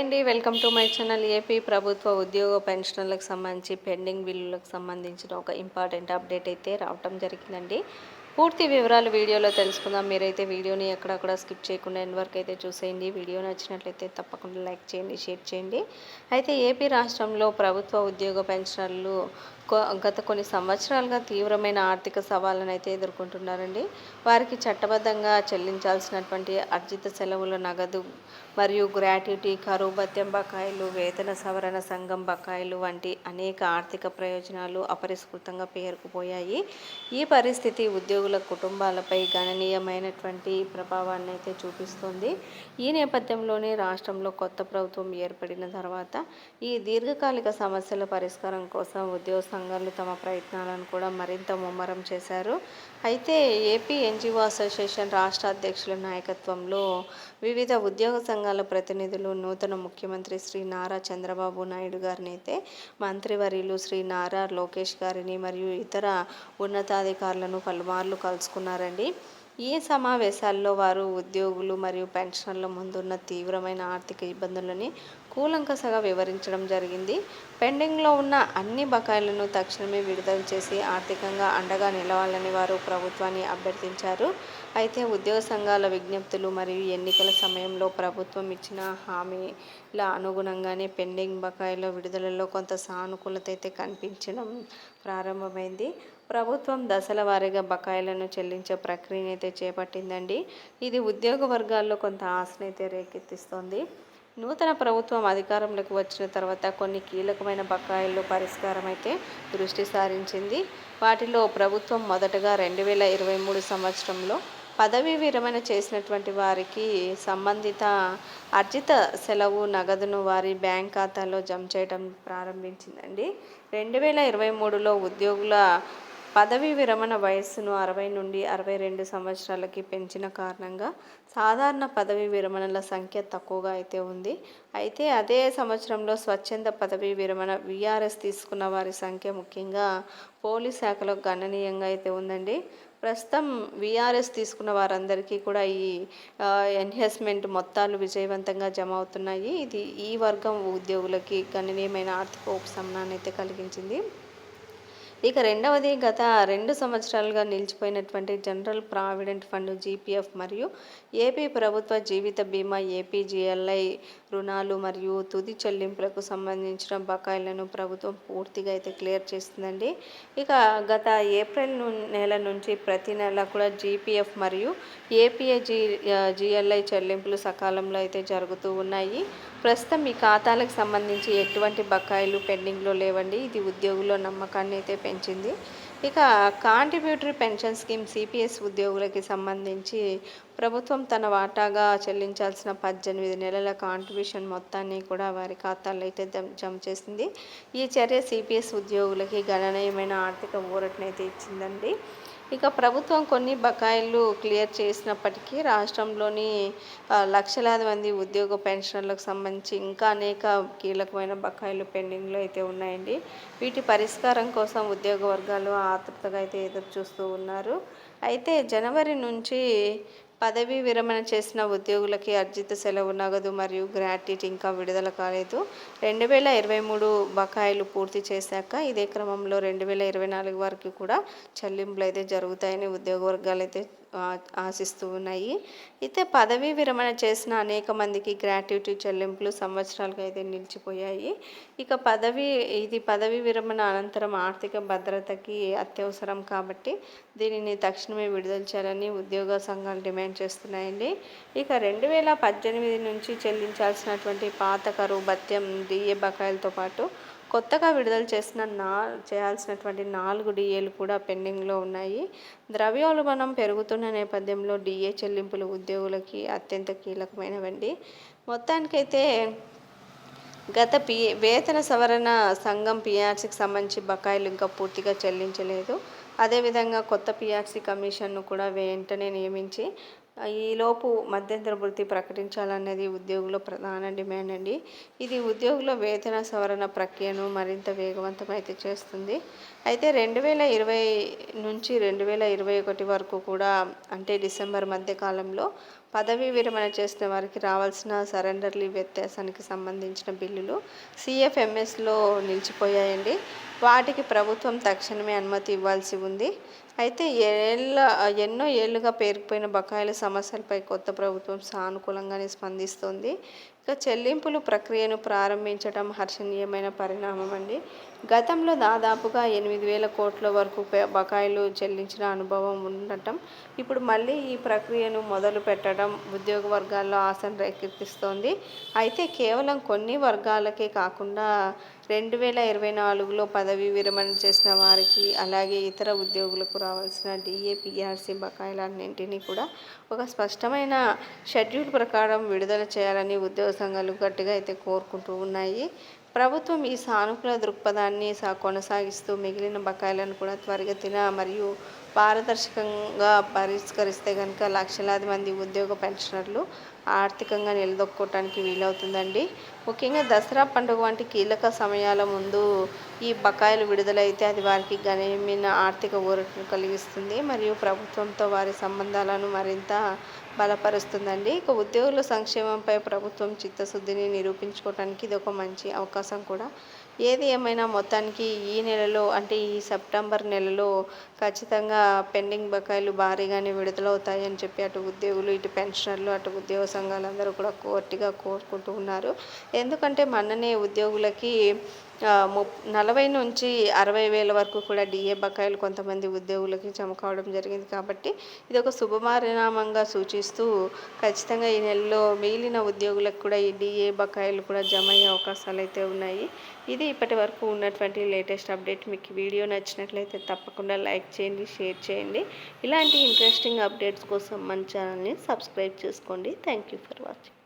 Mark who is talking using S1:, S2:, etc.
S1: అండి welcome to my channel. AP ప్రభుత్వ ఉద్యోగ పెన్షన్లకు సంబంధించి పెండింగ్ బిల్లులకు సంబంధించిన ఒక ఇంపార్టెంట్ అప్డేట్ అయితే రావటం జరిగిందండి. పూర్తి వివరాలు వీడియోలో తెలుసుకుందాం. మీరైతే వీడియోని ఎక్కడక్కడ స్కిప్ చేయకుండా ఎండ్ వరకు అయితే చూసేయండి. వీడియో నచ్చినట్లయితే తప్పకుండా లైక్ చేయండి షేర్ చేయండి. అయితే ఏపీ రాష్ట్రంలో ప్రభుత్వ ఉద్యోగ పెన్షనర్లు గత కొన్ని సంవత్సరాలుగా తీవ్రమైన ఆర్థిక సవాళ్ళను అయితే ఎదుర్కొంటున్నారండి. వారికి చట్టబద్ధంగా చెల్లించాల్సినటువంటి అర్జిత సెలవుల నగదు మరియు గ్రాట్యుటీ కరువు భత్యం బకాయిలు వేతన సవరణ సంఘం బకాయిలు వంటి అనేక ఆర్థిక ప్రయోజనాలు అపరిష్కృతంగా పేరుకుపోయాయి. ఈ పరిస్థితి ఉద్యోగుల కుటుంబాలపై గణనీయమైనటువంటి ప్రభావాన్ని అయితే చూపిస్తుంది. ఈ నేపథ్యంలోనే రాష్ట్రంలో కొత్త ప్రభుత్వం ఏర్పడిన తర్వాత ఈ దీర్ఘకాలిక సమస్యల పరిష్కారం కోసం ఉద్యోగ సంఘాలు తమ ప్రయత్నాలను కూడా మరింత ముమ్మరం చేశారు. అయితే ఏపీ ఎన్జిఓ అసోసియేషన్ రాష్ట్ర అధ్యక్షుల నాయకత్వంలో వివిధ ఉద్యోగ సంఘాల ప్రతినిధులు నూతన ముఖ్యమంత్రి శ్రీ నారా చంద్రబాబు నాయుడు గారిని అయితే మంత్రివర్యులు శ్రీ నారా లోకేష్ గారిని మరియు ఇతర ఉన్నతాధికారులను పలుమార్లు కలుసుకున్నారండి. ఈ సమావేశాల్లో వారు ఉద్యోగులు మరియు పెన్షన్ల ముందున్న తీవ్రమైన ఆర్థిక ఇబ్బందులని కూలంకసగా వివరించడం జరిగింది. పెండింగ్లో ఉన్న అన్ని బకాయిలను తక్షణమే విడుదల చేసి ఆర్థికంగా అండగా నిలవాలని వారు ప్రభుత్వాన్ని అభ్యర్థించారు. అయితే ఉద్యోగ సంఘాల విజ్ఞప్తులు మరియు ఎన్నికల సమయంలో ప్రభుత్వం ఇచ్చిన హామీల అనుగుణంగానే పెండింగ్ బకాయిల విడుదలలో కొంత సానుకూలత అయితే కనిపించడం ప్రారంభమైంది. ప్రభుత్వం దశల వారీగా బకాయిలను చెల్లించే ప్రక్రియనైతే చేపట్టిందండి. ఇది ఉద్యోగ వర్గాల్లో కొంత ఆశనైతే రేకెత్తిస్తోంది. నూతన ప్రభుత్వం అధికారంలోకి వచ్చిన తర్వాత కొన్ని కీలకమైన బకాయిల్లో పరిష్కారం అయితే దృష్టి సారించింది. వాటిలో ప్రభుత్వం మొదటగా రెండు వేల ఇరవై మూడు సంవత్సరంలో పదవీ విరమణ చేసినటువంటి వారికి సంబంధిత అర్జిత సెలవు నగదును వారి బ్యాంక్ ఖాతాలో జమ చేయడం ప్రారంభించిందండి. రెండు వేల ఇరవై మూడులో ఉద్యోగుల పదవీ విరమణ వయస్సును అరవై నుండి అరవై రెండు సంవత్సరాలకి పెంచిన కారణంగా సాధారణ పదవీ విరమణల సంఖ్య తక్కువగా అయితే ఉంది. అయితే అదే సంవత్సరంలో స్వచ్ఛంద పదవీ విరమణ విఆర్ఎస్ తీసుకున్న వారి సంఖ్య ముఖ్యంగా పోలీస్ శాఖలో గణనీయంగా అయితే ఉందండి. ప్రస్తుతం విఆర్ఎస్ తీసుకున్న వారందరికీ కూడా ఈ ఎన్హెస్మెంట్ మొత్తాలు విజయవంతంగా జమ అవుతున్నాయి. ఇది ఈ వర్గం ఉద్యోగులకి గణనీయమైన ఆర్థిక ఉపశమనాన్ని అయితే కలిగించింది. ఇక రెండవది గత రెండు సంవత్సరాలుగా నిలిచిపోయినటువంటి జనరల్ ప్రావిడెంట్ ఫండ్ జీపీఎఫ్ మరియు ఏపీ ప్రభుత్వ జీవిత బీమా ఏపీజీఎల్ఐ రుణాలు మరియు తుది చెల్లింపులకు సంబంధించిన బకాయిలను ప్రభుత్వం పూర్తిగా అయితే క్లియర్ చేస్తుందండి. ఇక గత ఏప్రిల్ నెల నుంచి ప్రతి నెల కూడా జీపీఎఫ్ మరియు ఏపీఏ జీ జిఎల్ఐ చెల్లింపులు సకాలంలో అయితే జరుగుతూ ఉన్నాయి. ప్రస్తుతం మీ ఖాతాలకు సంబంధించి ఎటువంటి బకాయిలు పెండింగ్లో లేవండి. ఇది ఉద్యోగుల్లో నమ్మకాన్ని అయితే పెంచింది. ఇక కాంట్రిబ్యూటరీ పెన్షన్ స్కీమ్ సిపిఎస్ ఉద్యోగులకి సంబంధించి ప్రభుత్వం తన వాటాగా చెల్లించాల్సిన పద్దెనిమిది నెలల కాంట్రిబ్యూషన్ మొత్తాన్ని కూడా వారి ఖాతాల్లో అయితే జమ చేసింది. ఈ చర్య సిపిఎస్ ఉద్యోగులకి గణనీయమైన ఆర్థిక ఊరటనైతే ఇచ్చిందండి. ఇక ప్రభుత్వం కొన్ని బకాయిలు క్లియర్ చేసినప్పటికీ రాష్ట్రంలోని లక్షలాది మంది ఉద్యోగ పెన్షన్లకు సంబంధించి ఇంకా అనేక కీలకమైన బకాయిలు పెండింగ్లో అయితే ఉన్నాయండి. వీటి పరిష్కారం కోసం ఉద్యోగ వర్గాలు ఆతృతగా అయితే ఎదురు చూస్తూ ఉన్నారు. అయితే జనవరి నుంచి పదవీ విరమణ చేసిన ఉద్యోగులకి అర్జిత సెలవు నగదు మరియు గ్రాట్యుటీ ఇంకా విడుదల కాలేదు. రెండు వేల ఇరవై మూడు బకాయిలు పూర్తి చేశాక ఇదే క్రమంలో రెండు వేల ఇరవై నాలుగు వరకు కూడా చెల్లింపులు అయితే జరుగుతాయని ఉద్యోగ వర్గాలు అయితే ఆశిస్తూ ఉన్నాయి. అయితే పదవీ విరమణ చేసిన అనేక మందికి గ్రాట్యుటీ చెల్లింపులు సంవత్సరాలుగా అయితే నిలిచిపోయాయి. ఇక పదవి ఇది పదవీ విరమణ అనంతరం ఆర్థిక భద్రతకి అత్యవసరం కాబట్టి దీనిని తక్షణమే విడుదల చేయాలని ఉద్యోగ సంఘాలు డిమాండ్ చేస్తున్నాయండి. ఇక రెండు వేల పద్దెనిమిది నుంచి చెల్లించాల్సినటువంటి పాత కరువు భత్యం డిఏ బకాయిలతో పాటు కొత్తగా విడుదల చేసిన నా చేయాల్సినటువంటి నాలుగు డిఏలు కూడా పెండింగ్లో ఉన్నాయి. ద్రవ్యోల్బణం పెరుగుతున్న నేపథ్యంలో డిఏ చెల్లింపులు ఉద్యోగులకి అత్యంత కీలకమైనవండి. మొత్తానికైతే గత పి వేతన సవరణ సంఘం పిఆర్సీకి సంబంధించి బకాయిలు ఇంకా పూర్తిగా చెల్లించలేదు. అదేవిధంగా కొత్త పిఆర్సీ కమిషన్ను కూడా వెంటనే నియమించి ఈలోపు మధ్యంతర వృత్తి ప్రకటించాలన్నది ఉద్యోగుల ప్రధాన డిమాండ్ అండి. ఇది ఉద్యోగుల వేతన సవరణ ప్రక్రియను మరింత వేగవంతం అయితే చేస్తుంది. అయితే రెండు వేల ఇరవై నుంచి రెండు వేల ఇరవై ఒకటి వరకు కూడా అంటే డిసెంబర్ మధ్య కాలంలో పదవీ విరమణ చేసిన వారికి రావాల్సిన సరెండర్ లీవ్ వ్యత్యాసానికి సంబంధించిన బిల్లులు సిఎఫ్ఎంఎస్లో నిలిచిపోయాయండి. వాటికి ప్రభుత్వం తక్షణమే అనుమతి ఇవ్వాల్సి ఉంది. అయితే ఏళ్ళ ఎన్నో ఏళ్ళుగా పేరుకుపోయిన బకాయిల సమస్యలపై కొత్త ప్రభుత్వం సానుకూలంగానే స్పందిస్తోంది. ఇక చెల్లింపులు ప్రక్రియను ప్రారంభించడం హర్షణీయమైన పరిణామం అండి. గతంలో దాదాపుగా ఎనిమిది వేల కోట్ల వరకు బకాయిలు చెల్లించిన అనుభవం ఉండటం ఇప్పుడు మళ్ళీ ఈ ప్రక్రియను మొదలు పెట్టడం ఉద్యోగ వర్గాల్లో ఆశను రేకెత్తిస్తోంది. అయితే కేవలం కొన్ని వర్గాలకే కాకుండా రెండు వేల ఇరవై నాలుగులో పదవీ విరమణ చేసిన వారికి అలాగే ఇతర ఉద్యోగులకు రావాల్సిన డిఏ పిఆర్సీ బకాయిలన్నింటినీ కూడా ఒక స్పష్టమైన షెడ్యూల్ ప్రకారం విడుదల చేయాలని ఉద్యోగ సంఘాలు గట్టిగా అయితే కోరుకుంటూ ఉన్నాయి. ప్రభుత్వం ఈ సానుకూల దృక్పథాన్ని సా కొనసాగిస్తూ మిగిలిన బకాయిలను కూడా త్వరిగతిన మరియు పారదర్శకంగా పరిష్కరిస్తే కనుక లక్షలాది మంది ఉద్యోగ పెన్షనర్లు ఆర్థికంగా నిలదొక్కోవటానికి వీలవుతుందండి. ముఖ్యంగా దసరా పండుగ వంటి కీలక సమయాల ముందు ఈ బకాయిలు విడుదలైతే అది వారికి గణనీయమైన ఆర్థిక ఊరటను కలిగిస్తుంది. మరియు ప్రభుత్వంతో వారి సంబంధాలను మరింత బలపరుస్తుందండి. ఇక ఉద్యోగుల సంక్షేమంపై ప్రభుత్వం చిత్తశుద్ధిని నిరూపించుకోవడానికి ఇది ఒక మంచి అవకాశం కూడా. ఏది ఏమైనా మొత్తానికి ఈ నెలలో అంటే ఈ సెప్టెంబర్ నెలలో ఖచ్చితంగా పెండింగ్ బకాయిలు భారీగానే విడుదలవుతాయని చెప్పి అటు ఉద్యోగులు ఇటు పెన్షనర్లు అటు ఉద్యోగ సంఘాలందరూ కూడా కోర్టుగా కోరుకుంటూ ఉన్నారు. ఎందుకంటే మొన్ననే ఉద్యోగులకి ము నలభై నుంచి అరవై వేల వరకు కూడా డిఏ బకాయిలు కొంతమంది ఉద్యోగులకి జమ కావడం జరిగింది కాబట్టి ఇది ఒక శుభమారినామంగా సూచిస్తూ ఖచ్చితంగా ఈ నెలలో మిగిలిన ఉద్యోగులకు కూడా ఈ డిఏ బకాయిలు కూడా జమ అయ్యే అవకాశాలు అయితే ఉన్నాయి. ఇది ఇప్పటి వరకు ఉన్నటువంటి లేటెస్ట్ అప్డేట్. మీకు వీడియో నచ్చినట్లయితే తప్పకుండా లైక్ చేయండి షేర్ చేయండి. ఇలాంటి ఇంట్రెస్టింగ్ అప్డేట్స్ కోసం మన ఛానల్ని సబ్స్క్రైబ్ చేసుకోండి. Thank you for watching.